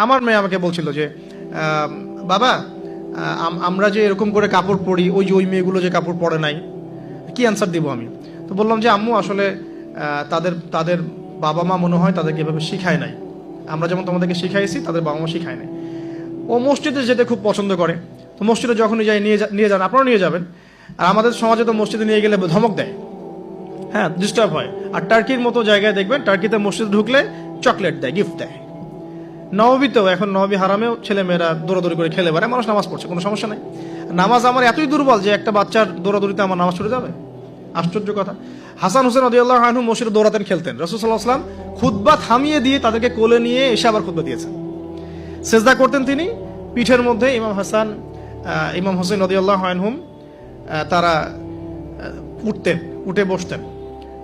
আমার মেয়ে আমাকে বলছিল যে বাবা আম- আমরা যে এরকম করে কাপড় পরি, ওই যে ওই মেয়েগুলো যে কাপড় পরে নাই, কি অ্যান্সার দিব আমি? তো বললাম যে, আম্মু, আসলে তাদের তাদের বাবা মা মনে হয় তাদেরকে এভাবে শিখায় নাই। আমরা যেমন তোমাদেরকে শিখাইছি, তাদের বাবা মা শিখায় নাই। ও মসজিদে যেতে খুব পছন্দ করে। তো মসজিদে যখনই যাই, নিয়ে নিয়ে যান, আপনারাও নিয়ে যাবেন। আর আমাদের সমাজে তো মসজিদে নিয়ে গেলে ধমক দেয়। হ্যাঁ ডিস্টার্ব হয়। আর টার্কির মতো জায়গায় দেখবেন, টার্কিতে মসজিদ ঢুকলে চকলেট দেয় গিফট দেয়। নববীতেও এখন নবী হারামেও ছেলে মেয়েরা দৌড়াদৌড়ি করে খেলে বেড়ায়, মানুষ নামাজ পড়ছে, কোনো সমস্যা নেই। নামাজ আমার এতই দুর্বল যে একটা বাচ্চার দৌড়াদৌড়িতে আমার নামাজ ছুটে যাবে। আশ্চর্য কথা। হাসান হোসেন আদিউল্লাহ আনহু মসজিদে দৌড়াতেন, খেলতেন। রসুল্লাহ আসলাম খুদ্া থামিয়ে দিয়ে তাদেরকে কোলে নিয়ে এসে আবার খুদ্া দিয়েছেন। সেজদা করতেন তিনি। পিঠের মধ্যে ইমাম হাসান ইমাম হোসেন নদিয়াল্লাহ আনহুম তারা উঠতেন, উঠে বসতেন।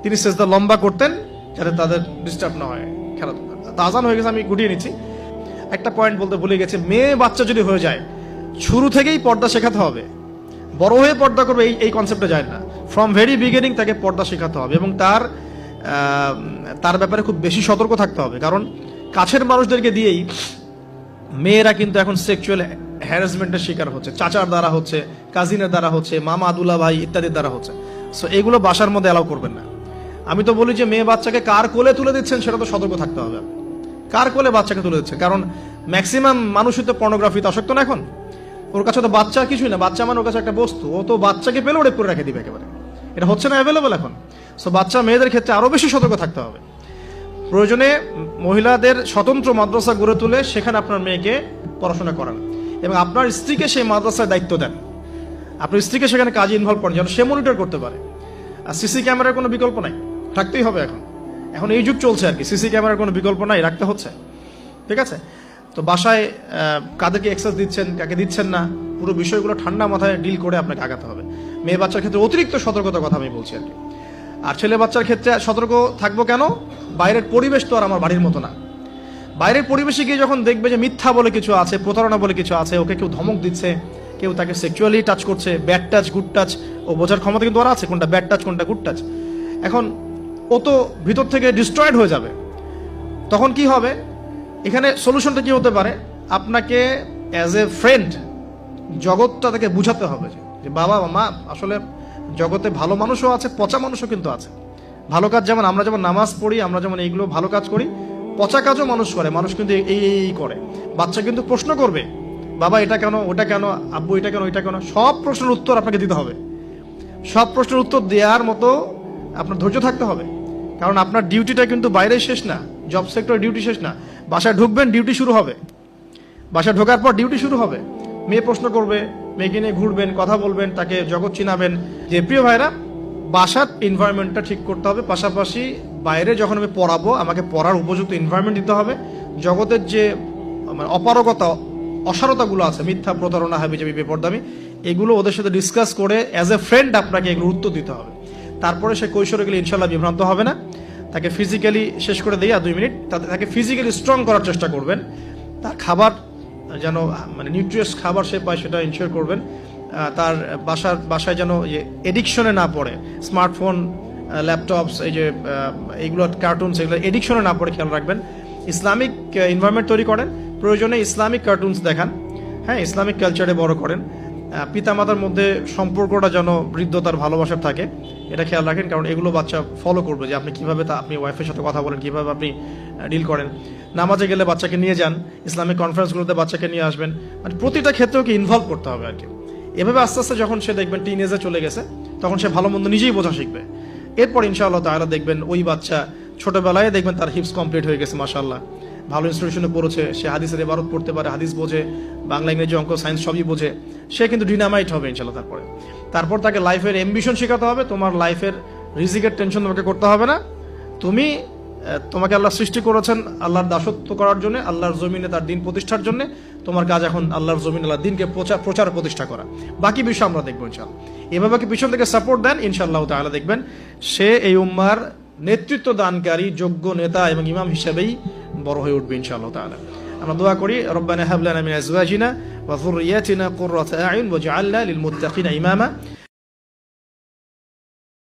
তিনি সেজদা লম্বা করতেন যাতে তাদের ডিস্টার্ব না হয়। খেলাধুলা আজান হয়ে গেছে, আমি গুটিয়ে নিচ্ছি। একটা পয়েন্ট বলতে ভুলে গেছে, মেয়ে বাচ্চা যদি হয়ে যায়, শুরু থেকেই পর্দা শেখাতে হবে। বড় হয়ে পর্দা করবে, এই এই কনসেপ্টে যায় না। ফ্রম ভেরি বিগিনিং তাকে পর্দা শেখাতে হবে এবং তার তার ব্যাপারে খুব বেশি সতর্ক থাকতে হবে। কারণ কাছের মানুষদেরকে দিয়েই মেয়েরা কিন্তু এখন সেক্সুয়াল হ্যারাসমেন্টের শিকার হচ্ছে, চাচার দ্বারা হচ্ছে কাজিনের দ্বারা হচ্ছে, মামা আদুল্লা ভাই ইত্যাদির দ্বারা হচ্ছে। সো এগুলো বাসার মধ্যে অ্যালাউ করবেন না। আমি তো বলি যে, মেয়ে বাচ্চাকে কার কোলে তুলে দিচ্ছেন সেটা তো সতর্ক থাকতে হবে। কার কোলে বাচ্চাকে তুলে দিচ্ছে? কারণ ম্যাক্সিমাম মানুষই তো পর্নোগ্রাফিতে আসক্ত না এখন। ওর কাছে তো বাচ্চা কিছুই না। বাচ্চা মানে ওর কাছে একটা বস্তু। ও তো বাচ্চাকে পেলে ওটা করে রেখে দিবে একেবারে। এটা হচ্ছে না অ্যাভেলেবল এখন। সো বাচ্চা মেয়েদের ক্ষেত্রে আরও বেশি সতর্ক থাকতে হবে। প্রয়োজনে মহিলাদের স্বতন্ত্র মাদ্রাসা গড়ে তুলে সেখানে আপনার মেয়েকে পড়াশোনা করান। এবং আপনার স্ত্রীকে সেই মাদ্রাসায় দায়িত্ব দেন। আপনার স্ত্রীকে সেখানে কাজে ইনভলভ করেন, যেন সে মনিটর করতে পারে। আর সিসি ক্যামেরার কোনো বিকল্প নাই। থাকতেই হবে এখন। এখন এই যুগ চলছে আর কি। সিসি ক্যামেরার কোনো বিকল্প নাই, রাখতে হচ্ছে। ঠিক আছে? তো বাসায় কাদেরকে এক্সেস দিচ্ছেন, কাকে দিচ্ছেন না, পুরো বিষয়গুলো ঠান্ডা মাথায় ডিল করে আপনাকে আগাতে হবে। মেয়ে বাচ্চার ক্ষেত্রে অতিরিক্ত সতর্কতার কথা আমি বলছি আর কি। আর ছেলে বাচ্চার ক্ষেত্রে সতর্ক থাকব কেন? বাইরের পরিবেশ তো আর আমার বাড়ির মতো না। বাইরের পরিবেশে গিয়ে যখন দেখবে যে মিথ্যা বলে কিছু আছে, প্রতারণা বলে কিছু আছে, ওকে কেউ ধমক দিচ্ছে, কেউ তাকে সেক্সুয়ালি টাচ করছে ব্যাড টাচ গুড টাচ ও বোঝার ক্ষমতা কিন্তু আর আছে, কোনটা ব্যাড টাচ কোনটা গুড টাচ এখন ও তো ভিতর থেকে ডিস্ট্রয়েড হয়ে যাবে। তখন কি হবে? এখানে সলিউশনটা কি হতে পারে? আপনাকে অ্যাজ এ ফ্রেন্ড জগৎটা তাকে বুঝাতে হবে যে- বাবা, মা, আসলে জগতে ভালো মানুষও আছে, পচা মানুষও কিন্তু আছে। ভালো কাজ যেমন আমরা যেমন নামাজ পড়ি, আমরা যেমন এইগুলো ভালো কাজ করি, পচা কাজও মানুষ করে, মানুষ কিন্তু এই এই করে। বাচ্চা কিন্তু প্রশ্ন করবে, বাবা, এটা কেন, ওটা কেন, আব্বু, এটা কেন, ওইটা কেন? সব প্রশ্নের উত্তর আপনাকে দিতে হবে। সব প্রশ্নের উত্তর দেওয়ার মতো আপনার ধৈর্য থাকতে হবে। কারণ আপনার ডিউটিটা কিন্তু বাইরে শেষ না জব সেক্টর ডিউটি শেষ না। বাসায় ঢুকবেন, ডিউটি শুরু হবে। বাসায় ঢোকার পর ডিউটি শুরু হবে। মেয়ে প্রশ্ন করবে, মেয়েকে নিয়ে ঘুরবেন, কথা বলবেন, তাকে জগৎ চিনাবেন। যে প্রিয় ভাইরা, বাসার এনভায়রনমেন্টটা ঠিক করতে হবে। পাশাপাশি বাইরে যখন আমি পড়াবো, আমাকে পড়ার উপযুক্ত এনভায়রনমেন্ট দিতে হবে। জগতের যে মানে অপারগতা, অসারতাগুলো আছে, মিথ্যা প্রতারণা হাবি যাবি বেপরদামি, এগুলো ওদের সাথে ডিসকাস করে অ্যাজ এ ফ্রেন্ড আপনাকে এগুলো উত্তর দিতে হবে। তারপরে সে কৈশোরে গেলে ইনশাল্লাহ বিভ্রান্ত হবে না। তাকে ফিজিক্যালি শেষ করে দিয়ে আর দুই মিনিট। তাতে তাকে ফিজিক্যালি স্ট্রং করার চেষ্টা করবেন। তার খাবার যেন মানে নিউট্রিয়াস খাবার সে পায় সেটা ইনশিওর করবেন। তার বাসার, বাসায় যেন এডিকশনে না পড়ে। স্মার্টফোন ল্যাপটপস এই যে এইগুলো কার্টুনস এগুলো এডিকশনে না পড়ে, খেয়াল রাখবেন। ইসলামিক এনভায়রনমেন্ট তৈরি করেন। প্রয়োজনে ইসলামিক কার্টুনস দেখান। হ্যাঁ ইসলামিক কালচারে বড় করেন। পিতামাতার মধ্যে সম্পর্কটা যেন বৃদ্ধতার ভালোবাসার থাকে, এটা খেয়াল রাখেন, কারণ এগুলো বাচ্চা ফলো করবে, যে আপনি কীভাবে তা, আপনি ওয়াইফের সাথে কথা বলেন, কীভাবে আপনি ডিল করেন। নামাজে গেলে বাচ্চাকে নিয়ে যান ইসলামিক কনফারেন্সগুলোতে বাচ্চাকে নিয়ে আসবেন মানে প্রতিটা ক্ষেত্রে ওকে ইনভলভ করতে হবে আর কি এভাবে আস্তে আস্তে যখন সে দেখবেন টিনেজে চলে গেছে, তখন সে ভালো মন্দ নিজেই বোঝা শিখবে। এরপর ইনশাআল্লাহ তাহলে দেখবেন ওই বাচ্চা ছোটবেলায় দেখবেন তার হিপস কমপ্লিট হয়ে গেছে মাসাল্লাহ ভালো ইনস্টিটিউশনে পড়েছে, সে হাদিসের এবারত পড়তে পারে, হাদিস বোঝে, বাংলা, ইংরেজি অঙ্ক সায়েন্স সবই বোঝে, সে কিন্তু ডিনামাইট হবে ইনশাল্লাহ তারপরে। তারপর তাকে লাইফের এম্বিশন শেখাতে হবে, তোমার লাইফের রিজিকের টেনশন তোমাকে করতে হবে না। তুমি তোমাকে আল্লাহ সৃষ্টি করেছেন আল্লাহর দাসত্ব করার জন্য, আল্লাহর জমিনে তার দিন প্রতিষ্ঠার জন্য, তোমার কাজ এখন আল্লাহর জমিন আল্লাহ দিনকে প্রচার প্রচার প্রতিষ্ঠা করা। বাকি বিষয় আমরা দেখব ইনশাল্লাহ। এভাবে পিছন থেকে সাপোর্ট দেন? ইনশাল্লাহ তাহলে দেখবেন, সে এই উম্মার নেতৃত্ব দানকারী যোগ্য নেতা এবং ইমাম হিসেবেই বড় হয়ে উঠবে ইনশাআল্লাহ তাআলা। আমরা দোয়া করি, রব্বানা হাব লানা মিন আজওয়াজিনা ওয়া যুররিয়াতিনা কুররাতা আয়ুন ওয়াজআলনা লিল মুত্তাকিনা ইমামা।